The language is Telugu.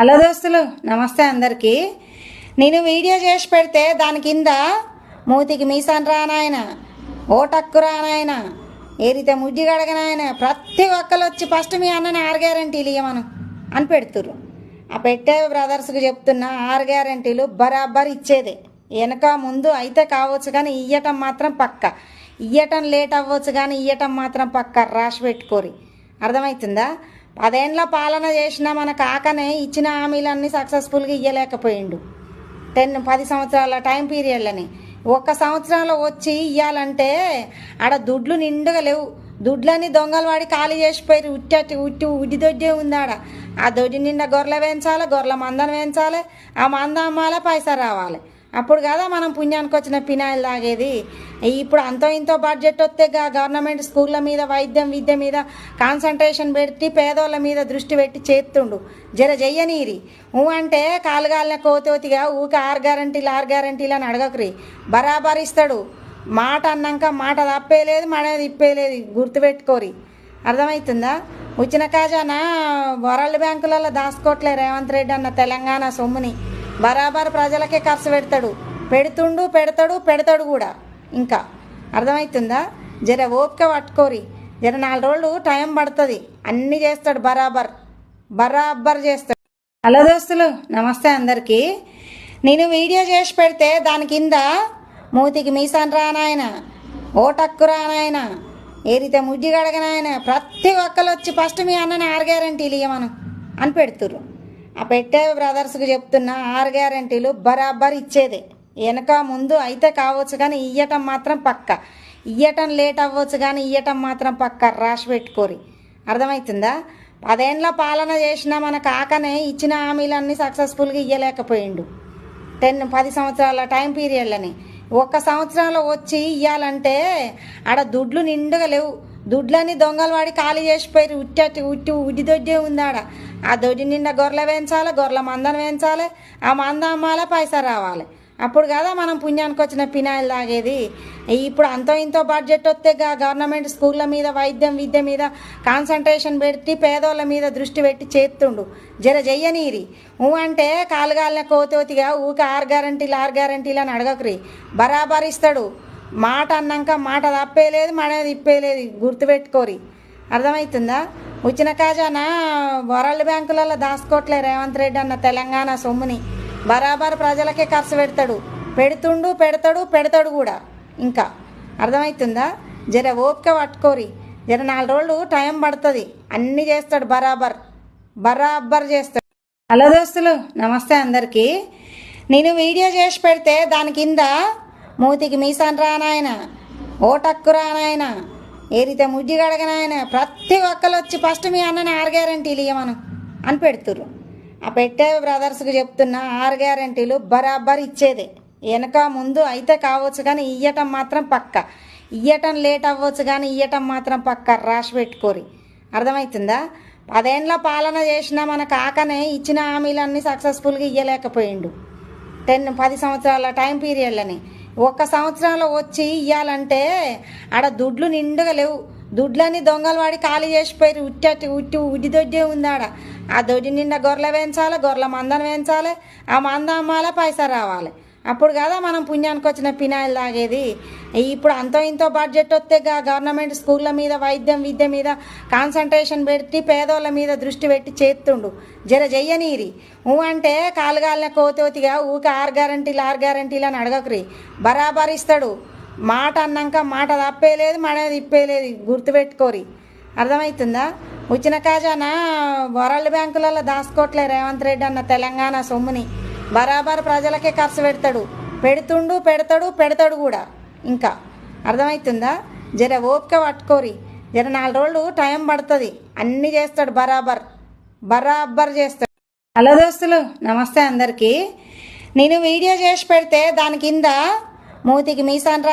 హలో దోస్తులు నమస్తే అందరికీ. నేను వీడియో చేసి పెడితే దాని కింద మూతికి మీసాన్ రానాయన ఓటక్కు రానాయన ఏరితే ముజ్జి గడగనాయన ప్రతి ఒక్కరు వచ్చి ఫస్ట్ మీ అన్నని ఆరు గ్యారంటీలు ఇవ్వమను అని పెడుతుర్రు. ఆ పెట్టే బ్రదర్స్కి చెప్తున్నా ఆరు గ్యారంటీలు బరాబర్ ఇచ్చేదే. వెనక ముందు అయితే కావచ్చు కానీ ఇయ్యటం మాత్రం పక్క. ఇయ్యటం లేట్ అవ్వచ్చు కానీ ఇయ్యటం మాత్రం పక్క. రాసి పెట్టుకోరి. అర్థమవుతుందా పదేండ్ల పాలన చేసిన మన కాకనే ఇచ్చిన హామీలన్నీ సక్సెస్ఫుల్గా ఇవ్వలేకపోయిండు టెన్ పది సంవత్సరాల టైం పీరియడ్లని ఒక్క సంవత్సరంలో వచ్చి ఇవ్వాలంటే ఆడ దుడ్లు నిండుగా లేవు. దుడ్లన్నీ దొంగలు వాడి ఖాళీ చేసిపోయి ఉట్టి ఉట్టి ఉడి దొడ్డే ఉంది ఆడ. ఆ దొడ్డి నిండా గొర్రెలు వేయించాలి గొర్రెల మందను వేయించాలి ఆ మంద అమ్మాలే పైసా రావాలి. అప్పుడు కదా మనం పుణ్యానికి వచ్చిన పినాయిల్ తాగేది? ఇప్పుడు అంతో ఇంతో బడ్జెట్ వస్తే గవర్నమెంట్ స్కూళ్ళ మీద వైద్యం విద్య మీద కాన్సన్ట్రేషన్ పెట్టి పేదోళ్ళ మీద దృష్టి పెట్టి చేస్తుండు. జర చెయ్యనీరి ఊ అంటే కాలుగాలిన కోతోతిగా ఊక ఆరు గ్యారంటీలు ఆరు గ్యారంటీలు అని అడగకురి. బరాబర్ ఇస్తాడు. మాట అన్నాక మాట తప్పేలేదు మాట ఇప్పేలేదు గుర్తుపెట్టుకోరి. అర్థమవుతుందా వచ్చిన కాజానా వరల్డ్ బ్యాంకులలో దాచుకోవట్లే రేవంత్ రెడ్డి అన్న తెలంగాణ సొమ్ముని. బరాబర్ ప్రజలకే ఖర్చు పెడతాడు. పెడుతుండు పెడతాడు పెడతాడు కూడా. ఇంకా అర్థమవుతుందా జర ఓపిక పట్టుకోరి. జర నాలుగు రోజులు టైం పడుతుంది. అన్నీ చేస్తాడు బరాబర్. బరాబర్ చేస్తాడు. హలో దోస్తులు నమస్తే అందరికీ. నేను వీడియో చేసి పెడితే దాని కింద మూతికి మీసాన్ రానాయన ఓటక్కు రానాయన ఏరితే ముజ్జి గడగనాయన ప్రతి ఒక్కరు వచ్చి ఫస్ట్ మీ అన్నని ఆరు గ్యారంటీలు ఇవ్వమను అని పెడుతుర్రు. ఆ పెట్టే బ్రదర్స్కి చెప్తున్న ఆరు గ్యారంటీలు బరాబర్ ఇచ్చేదే. వెనక ముందు అయితే కావచ్చు కానీ ఇయ్యటం మాత్రం పక్క. ఇయ్యటం లేట్ అవ్వచ్చు కానీ ఇయ్యటం మాత్రం పక్క. రాసి పెట్టుకోరి. అర్థమవుతుందా పదేండ్ల పాలన చేసిన మన కాకనే ఇచ్చిన హామీలన్నీ సక్సెస్ఫుల్గా ఇయ్యలేకపోయిండు. టెన్ పది సంవత్సరాల టైం పీరియడ్లని. ఒక్క సంవత్సరంలో వచ్చి ఇవ్వాలంటే ఆడ దుడ్లు నిండుగా లేవు. దుడ్లని దొంగలు వాడి ఖాళీ చేసిపోయి ఉట్టి ఉట్టి ఉడి దొడ్డే ఉందాడ. ఆ దొడ్డి నిండా గొర్రెలు వేయించాలి గొర్రెల మందను వేయించాలి ఆ మంద అమ్మాలి పైసా రావాలి. అప్పుడు కదా మనం పుణ్యానికి వచ్చిన పినాయిలు తాగేది. ఇప్పుడు అంతో ఇంతో బడ్జెట్ వస్తే గవర్నమెంట్ స్కూళ్ళ మీద వైద్యం విద్య మీద కాన్సన్ట్రేషన్ పెట్టి పేదోళ్ళ మీద దృష్టి పెట్టి చేస్తుండు. జర చెయ్యనీరి ఊ అంటే కాలుగాలిన కోతోతిగా ఊక ఆరు గ్యారంటీలు ఆరు గ్యారంటీలు అని అడగకురి. బరాబర్ ఇస్తాడు మాట అన్నాక మాట తప్పేయలేదు మాట ఇప్పేయలేదు గుర్తుపెట్టుకోరి. అర్థమవుతుందా వచ్చిన కాజాన వరల్డ్ బ్యాంకులలో దాచుకోవట్లే రేవంత్ రెడ్డి అన్న తెలంగాణ సొమ్ముని బరాబర్ ప్రజలకే ఖర్చు పెడతాడు. పెడుతుండు పెడతాడు పెడతాడు కూడా. ఇంకా. అర్థమవుతుందా జర ఓపిక పట్టుకోరి. జర నాలుగు రోజులు టైం పడుతుంది. అన్నీ చేస్తాడు బరాబర్. బరాబర్ చేస్తాడు. హలో దోస్తులు నమస్తే అందరికీ. నేను వీడియో చేసి పెడితే దాని కింద మూతికి మీసాన్ రానాయన ఓటక్కు రానాయన ఏరితే ముజ్జి గడగనాయన ప్రతి ఒక్కరు వచ్చి ఫస్ట్ మీ అన్నని ఆరు గ్యారంటీలు ఇవ్వమను అని పెడుతుర్రు. ఆ పెట్టే బ్రదర్స్కి చెప్తున్నా ఆరు గ్యారంటీలు బరాబర్ ఇచ్చేదే. వెనక ముందు అయితే కావచ్చు కానీ ఇయ్యటం మాత్రం పక్క. ఇయ్యటం లేట్ అవ్వచ్చు కానీ ఇయ్యటం మాత్రం పక్క. రాసి పెట్టుకోరి. అర్థమవుతుందా పదేండ్ల పాలన చేసిన మన కాకనే ఇచ్చిన హామీలన్నీ సక్సెస్ఫుల్గా ఇయ్యలేకపోయిండు. టెన్ పది సంవత్సరాల టైం పీరియడ్లని ఒక్క సంవత్సరంలో వచ్చి ఇయ్యాలంటే ఆడ దుడ్లు నిండుగా లేవు. దుడ్లన్నీ దొంగలు వాడి ఖాళీ చేసిపోయి ఉట్టి ఉట్టి ఉడ్డి దొడ్డే ఉంది ఆడ. ఆ దొడ్డి నిండా గొర్రెలు వేయించాలి గొర్రెల మందను వేయించాలి ఆ మంద అమ్మాలే పైసా రావాలి. అప్పుడు కదా మనం పుణ్యానికి వచ్చిన పినాయిల్ తాగేది? ఇప్పుడు అంతో ఇంతో బడ్జెట్ వస్తే గవర్నమెంట్ స్కూళ్ళ మీద వైద్యం విద్య మీద కాన్సన్ట్రేషన్ పెట్టి పేదోళ్ళ మీద దృష్టి పెట్టి చేస్తుండు. జర చెయ్యనీరి ఊ అంటే కాలుగాలిన కోతోతిగా ఊక ఆరు గ్యారంటీలు ఆరు గ్యారంటీలు అని అడగకురి. బరాబర్ ఇస్తాడు. మాట అన్నాక మాట తప్పేలేదు మాట తిప్పేలేదు. గుర్తుపెట్టుకోరి అర్థమవుతుందా వచ్చిన కాజానా వరల్డ్ బ్యాంకులలో దాచుకోవట్లే రేవంత్ రెడ్డి అన్న తెలంగాణ సొమ్ముని. బరాబర్ ప్రజలకే ఖర్చు పెడతాడు. పెడుతుండు పెడతాడు పెడతాడు కూడా. ఇంకా అర్థమవుతుందా జర ఓపిక పట్టుకోరి. జర నాలుగు రోజులు టైం పడుతుంది. అన్నీ చేస్తాడు బరాబర్. బరాబర్ చేస్తాడు. హలో దోస్తులు నమస్తే అందరికీ. నేను వీడియో చేసి పెడితే దాని కింద మూతికి మీసాన్ రా